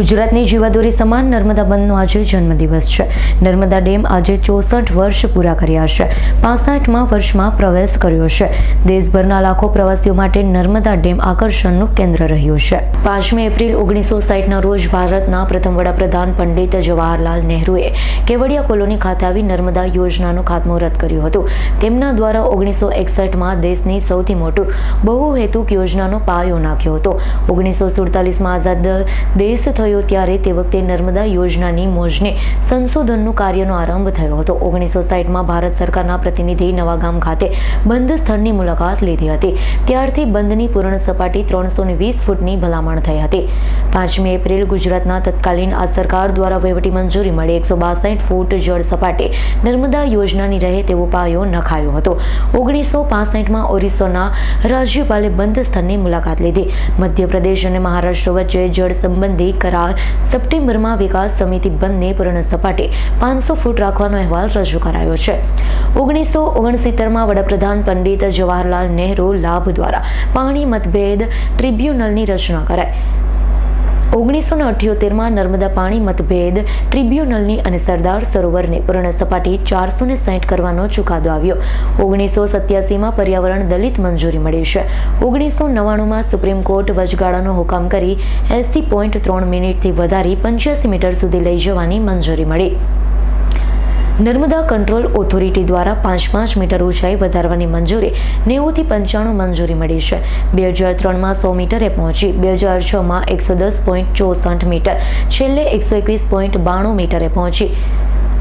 ગુજરાતની જીવાદોરી સમાન નર્મદા બંધનો આજે જન્મદિવસ છે. નર્મદા ડેમ આજે ચોસઠ વર્ષ પૂરા કર્યા છે. પાસઠમાં વર્ષમાં પ્રવેશ કર્યો છે. દેશભરના લાખો પ્રવાસીઓ માટે નર્મદા ડેમ આકર્ષણનું કેન્દ્ર રહ્યું છે. પાંચમી એપ્રિલ ઓગણીસો સાઠના રોજ ભારતના પ્રથમ વડાપ્રધાન પંડિત જવાહરલાલ નહેરુએ કેવડિયા કોલોની ખાતે આવી નર્મદા યોજનાનું ખાતમુહૂર્ત કર્યું હતું. તેમના દ્વારા ઓગણીસો એકસઠમાં દેશની સૌથી મોટું બહુહેતુક યોજનાનો પાયો નાખ્યો હતો. ઓગણીસો સુડતાલીસમાં આઝાદ દેશ થયો ત્યારે તે વખતે નર્મદા યોજનાની મોજને સંશોધનનું કાર્યનો આરંભ થયો હતો. ઓગણીસો સાઠમાં ભારત સરકારના પ્રતિનિધિ નવાગામ ખાતે બંધ સ્થળની મુલાકાત લીધી હતી. ત્યારથી બંધની પૂર્ણ સપાટી ત્રણસો વીસ ફૂટની ભલામણ થઈ હતી. પાંચમી એપ્રિલ ગુજરાતના તત્કાલીન આ સરકાર દ્વારા વહીવટી મંજૂરી મળી. એકસો બાસઠ ફૂટ જળ સપાટી નર્મદા યોજનાની રહે તેવો પાયો નખાયો હતો. ઓગણીસો પાસઠમાં ઓરિસ્સાના રાજ્યપાલે બંધ સ્થળની મુલાકાત લીધી. મધ્યપ્રદેશ અને મહારાષ્ટ્ર વચ્ચે જળ સંબંધી કરાર. સપ્ટેમ્બરમાં વિકાસ સમિતિ બંને પૂર્ણ સપાટે પાંચસો ફૂટ રાખવાનો અહેવાલ રજૂ કરાયો છે. ઓગણીસો ઓગણસિત્તેરમાં વડાપ્રધાન પંડિત જવાહરલાલ નહેરુ લાભ દ્વારા પાણી મતભેદ ટ્રિબ્યુનલની રચના કરાઈ. ઓગણીસો ને અઠ્યોતેરમાં નર્મદા પાણી મતભેદ, ટ્રિબ્યુનલની અને સરદાર સરોવરની પૂર્ણ સપાટી ચારસો ને સાઠ કરવાનો ચુકાદો આવ્યો. ઓગણીસો સત્યાસીમાં પર્યાવરણ દલિત મંજૂરી મળી છે. ઓગણીસો નવ્વાણુંમાં સુપ્રીમ કોર્ટ વચગાળાનો હુકમ કરી એસી પોઈન્ટ ત્રણ મિનિટથી વધારી પંચ્યાસી મીટર સુધી લઈ જવાની મંજૂરી મળી. નર્મદા કંટ્રોલ ઓથોરિટી દ્વારા પાંચ પાંચ મીટર ઊંચાઈ વધારવાની મંજૂરી, નેવુંથી પંચાણું મંજૂરી મળી છે. બે હજાર ત્રણમાં સો મીટરે પહોંચી, બે હજાર છમાં એકસો દસ પોઈન્ટ ચોસઠ મીટર, છેલ્લે એકસો એકવીસ પોઈન્ટ બાણું મીટરે પહોંચી.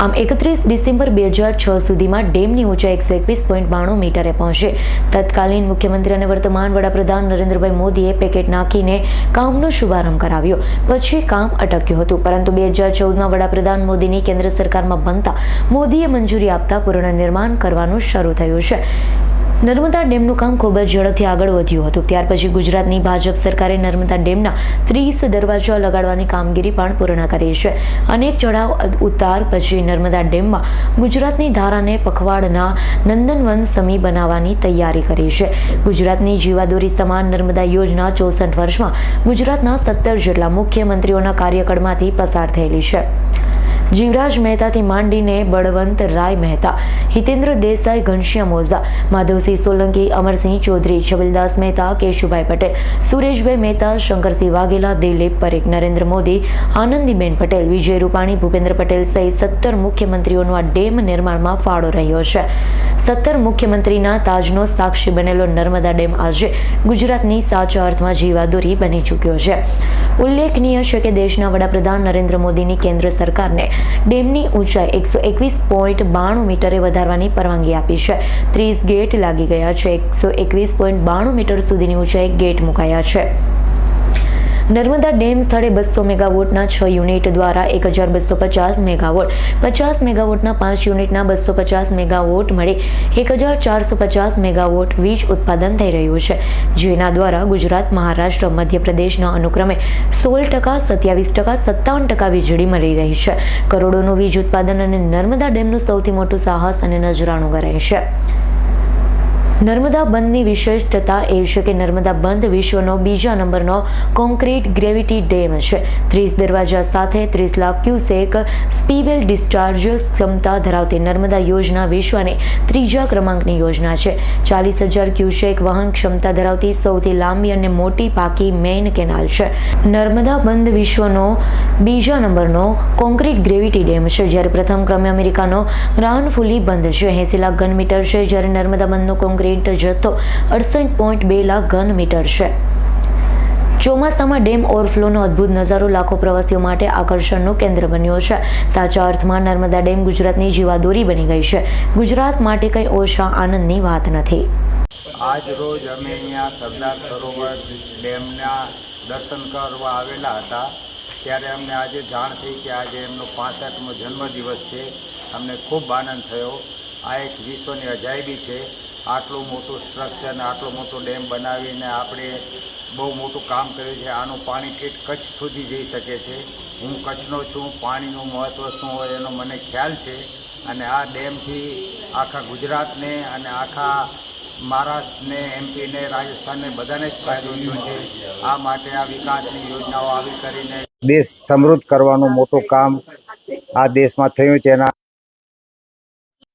આમ એકત્રીસ ડિસેમ્બર બે હજાર છ સુધીમાં ડેમની ઊંચાઈ એકસો એકવીસ પોઈન્ટ બાણું મીટરે પહોંચે. તત્કાલીન મુખ્યમંત્રી અને વર્તમાન વડાપ્રધાન નરેન્દ્રભાઈ મોદીએ પેકેટ નાખીને કામનો શુભારંભ કરાવ્યો. પછી કામ અટક્યું હતું. પરંતુ બે હજાર ચૌદમાં વડાપ્રધાન મોદીની કેન્દ્ર સરકારમાં બનતા મોદીએ મંજૂરી આપતા પૂર્ણ નિર્માણ કરવાનું શરૂ થયું છે. નર્મદા ડેમનું કામ ખૂબ જ ઝડપથી આગળ વધ્યું હતું. ત્યાર પછી ગુજરાતની ભાજપ સરકારે નર્મદા ડેમના ત્રીસ દરવાજા લગાડવાની કામગીરી પણ પૂર્ણ કરી છે. અનેક ચઢાવ ઉતાર પછી નર્મદા ડેમમાં ગુજરાતની ધારાને પખવાડના નંદનવન સમી બનાવવાની તૈયારી કરી છે. ગુજરાતની જીવાદોરી સમાન નર્મદા યોજના ચોસઠ વર્ષમાં ગુજરાતના સત્તર જેટલા મુખ્યમંત્રીઓના કાર્યકાળમાંથી પસાર થયેલી છે. જીવરાજ મહેતાથી માંડીને બળવંત રાય મહેતા, હિતેન્દ્ર દેસાઈ, ઘનશ્યામ ઓઝા, માધવસિંહ સોલંકી, અમરસિંહ ચૌધરી, છબીલદાસ મહેતા, કેશુભાઈ પટેલ, સુરેશભાઈ મહેતા, શંકરસિંહ વાઘેલા, દિલીપ પરેખ, નરેન્દ્ર મોદી, આનંદીબેન પટેલ, વિજય રૂપાણી, ભૂપેન્દ્ર પટેલ સહિત સત્તર મુખ્યમંત્રીઓનો આ ડેમ નિર્માણમાં ફાળો રહ્યો છે. સત્તર મુખ્યમંત્રીના તાજનો સાક્ષી બનેલો નર્મદા ડેમ આજે ગુજરાતની સાચા અર્થમાં જીવાદોરી બની ચૂક્યો છે. ઉલ્લેખનીય છે કે દેશના વડાપ્રધાન નરેન્દ્ર મોદીની કેન્દ્ર સરકારને ડેમની ઊંચાઈ એકસો એકવીસ પોઈન્ટ બાણું મીટરે વધારવાની પરવાનગી આપી છે. ત્રીસ ગેટ લાગી ગયા છે. એકસો એકવીસ પોઈન્ટ બાણું મીટર સુધીની ઊંચાઈ ગેટ મુકાયા છે. નર્મદા ડેમ સ્થળે બસો મેગાવોટના છ યુનિટ દ્વારા એક હજાર બસો પચાસ મેગાવોટ, પચાસ મેગાવોટના પાંચ યુનિટના બસો પચાસ મેગાવોટ મળી. એક હજાર ચારસો પચાસ મેગાવોટ વીજ ઉત્પાદન થઈ રહ્યું છે, જેના દ્વારા ગુજરાત, મહારાષ્ટ્ર, મધ્યપ્રદેશના અનુક્રમે સોળ ટકા, સત્યાવીસ ટકા, સત્તાવન ટકા વીજળી મળી રહી છે. કરોડોનું વીજ ઉત્પાદન અને નર્મદા ડેમનું સૌથી મોટું સાહસ અને નજરાણું કરાય છે. નર્મદા બંધની વિશેષતા એ છે કે નર્મદા બંધ વિશ્વનો બીજા નંબરનો કોન્ક્રીટ ગ્રેવિટી ડેમ છે. ત્રીસ દરવાજા સાથે ત્રીસ લાખ ક્યુસેક સ્પીવેલ ડિસ્ચાર્જ ક્ષમતા ધરાવતી નર્મદા યોજના વિશ્વની ત્રીજા ક્રમાંકની યોજના છે. ચાલીસ હજાર ક્યુસેક વહન ક્ષમતા ધરાવતી સૌથી લાંબી અને મોટી પાકી મેઇન કેનાલ છે. નર્મદા બંધ વિશ્વનો બીજા નંબરનો કોન્ક્રીટ ગ્રેવિટી ડેમ છે, જ્યારે પ્રથમ ક્રમે અમેરિકાનો ગ્રાનફુલી બંધ છે. એસી લાખ ઘન મીટર છે જ્યારે નર્મદા બંધનો કોન્ક્રીટ જથ્થો અડસઠ પોઈન્ટ બે લાખ ઘન મીટર છે. ચોમાસામાં ડેમ ઓવરફ્લોનો અદ્ભુત નજારો લાખો પ્રવાસીઓ માટે આકર્ષણનું કેન્દ્ર બન્યો છે. સાચા અર્થમાં નર્મદા ડેમ ગુજરાતની જીવાદોરી બની ગઈ છે. ગુજરાત માટે કંઈ ઓછા આનંદની વાત નથી. આજ રોજ અમે અહીંયા સરદાર સરોવર ડેમના દર્શન કરવા આવેલા હતા. ત્યારે અમને આજે જાણ થઈ કે આજે એમનો પાસઠમો જન્મદિવસ છે. અમને ખૂબ આનંદ થયો. આ એક વિશ્વની અજાયબી છે. આટલું મોટું સ્ટ્રક્ચર ને આટલો મોટો ડેમ બનાવીને આપણે બહુ મોટું કામ કર્યું છે. આનું પાણી ઠેઠ કચ્છ સુધી જઈ શકે છે. હું કચ્છનો છું, પાણીનું મહત્ત્વ શું હોય એનો મને ખ્યાલ છે. અને આ ડેમથી આખા ગુજરાતને અને આખા મહારાષ્ટ્રને, એમપીને, રાજસ્થાનને બધાને જ ફાયદો થયો છે. આ માટે આ વિકાસની યોજનાઓ આવી કરીને દેશ સમૃદ્ધ કરવાનું મોટું કામ આ દેશમાં થયું છે એના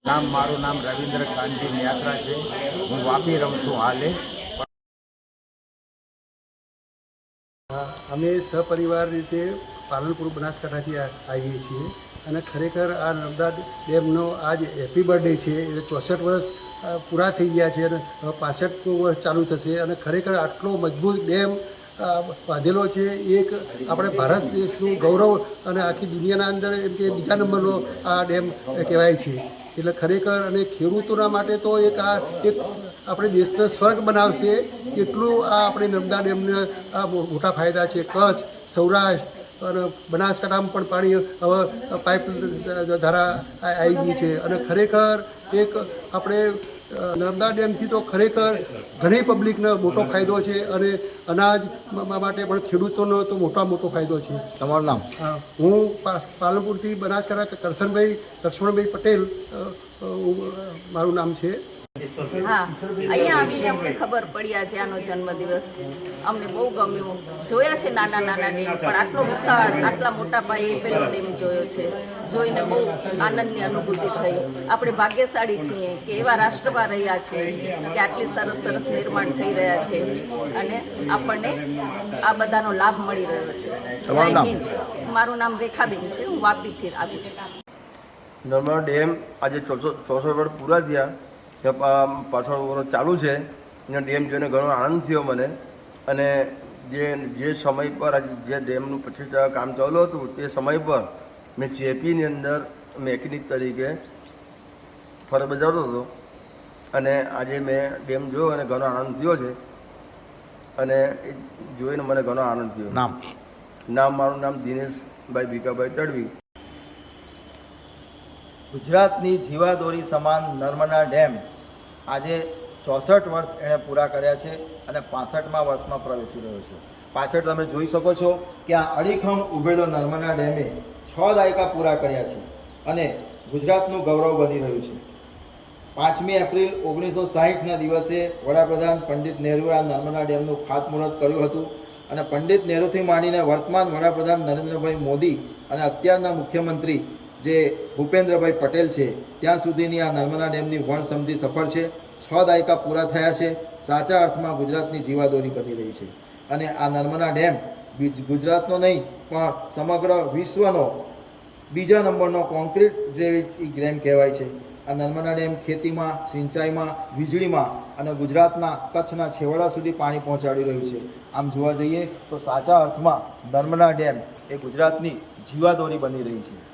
નામ, મારું નામ રવિન્દ્ર કાંતિ યાત્રા છે. હું વાપી રહું છું હાલે. અમે સપરિવાર રીતે પાલનપુર બનાસકાંઠાથી આવીએ છીએ અને ખરેખર આ નર્મદા ડેમનો આજ હેપી બર્થડે છે. એટલે ચોસઠ વર્ષ પૂરા થઈ ગયા છે અને હવે પાસઠમું વર્ષ ચાલુ થશે અને ખરેખર આટલો મજબૂત ડેમ અ, બાંધેલો છે એક આપણે ભારત દેશનું ગૌરવ અને આખી દુનિયાના અંદર એમ કે બીજા નંબરનો આ ડેમ કહેવાય છે. એટલે ખરેખર અને ખેડૂતોના માટે તો એક આ એક આપણે દેશને સ્વર્ગ બનાવશે. એટલું આ આપણે નર્મદા ડેમને આ મોટા ફાયદા છે. કચ્છ સૌરાષ્ટ્ર અને બનાસકાંઠામાં પણ પાણી હવે પાઇપ ધારા આવી ગઈ છે. અને ખરેખર એક આપણે નર્મદા ડેમથી તો ખરેખર ઘણી પબ્લિકને મોટો ફાયદો છે અને અનાજ માટે પણ ખેડૂતોનો તો મોટા મોટો ફાયદો છે. તમારું નામ? હું પાલનપુરથી બનાસકાંઠા કરશનભાઈ લક્ષ્મણભાઈ પટેલ મારું નામ છે. હા અહીંયા આવીને અમને ખબર પડી આજે આનો જન્મદિવસ. અમને બહુ ગમ્યું. જોયા છે નાના નાના ડેમ પણ આટલો વિશાળ આટલા મોટા પાયે પેલો ડેમ જોયો છે. જોઈને બહુ આનંદની અનુભૂતિ થઈ. આપણે ભાગ્યશાળી છીએ કે એવા રાષ્ટ્રમાં રહ્યા છે કે આટલી સરસ સરસ નિર્માણ થઈ રહ્યા છે. અને આપણને આ બધાનો લાભ મળી રહ્યો છે. જય હિન્દ. મારું નામ રેખાબેન છે. હું વાપીથી આવું છું. નર્મદા ડેમ આજે ચોસો ચોસઠ વર્ષ પૂરા થયા. પાછળ વર્ષ ચાલુ છે અને ડેમ જોઈને ઘણો આનંદ થયો મને. અને જે જે સમય પર આજે જે ડેમનું પચીસ ટકા કામ ચાલુ હતું તે સમય પર મેં જેપીની અંદર મેકેનિક તરીકે ફરજ બજાવતો હતો. અને આજે મેં ડેમ જોયો અને ઘણો આનંદ થયો છે. અને એ જોઈને મને ઘણો આનંદ થયો. નામ? નામ મારું નામ દિનેશભાઈ ભીકાભાઈ તડવી. ગુજરાતની જીવાદોરી સમાન નર્મદા ડેમ આજે ચોસઠ વર્ષ એણે પૂરા કર્યા છે અને પાસઠમાં વર્ષમાં પ્રવેશી રહ્યો છે. પાછળ તમે જોઈ શકો છો કે આ અડીખમ ઉભેલો નર્મદા ડેમે છ દાયકા પૂરા કર્યા છે અને ગુજરાતનું ગૌરવ બની રહ્યું છે. પાંચમી એપ્રિલ ઓગણીસો સાહીઠના દિવસે વડાપ્રધાન પંડિત નહેરુએ આ નર્મદા ડેમનું ખાતમુહૂર્ત કર્યું હતું અને પંડિત નહેરુથી માંડીને વર્તમાન વડાપ્રધાન નરેન્દ્રભાઈ મોદી અને અત્યારના મુખ્યમંત્રી જે ભૂપેન્દ્રભાઈ પટેલ છે, ત્યાં સુધીની આ નર્મદા ડેમની વણસમધી સફળ છે. છ દાયકા પૂરા થયા છે. સાચા અર્થમાં ગુજરાતની જીવાદોરી બની રહી છે. અને આ નર્મદા ડેમ ગુજરાતનો નહીં, પણ સમગ્ર વિશ્વનો બીજા નંબરનો કોન્ક્રીટ ગ્રેવિટી ડેમ કહેવાય છે. આ નર્મદા ડેમ ખેતીમાં, સિંચાઈમાં, વીજળીમાં અને ગુજરાતના કચ્છના છેવાડા સુધી પાણી પહોંચાડી રહ્યું છે. આમ જોવા જઈએ તો સાચા અર્થમાં નર્મદા ડેમ એ ગુજરાતની જીવાદોરી બની રહી છે.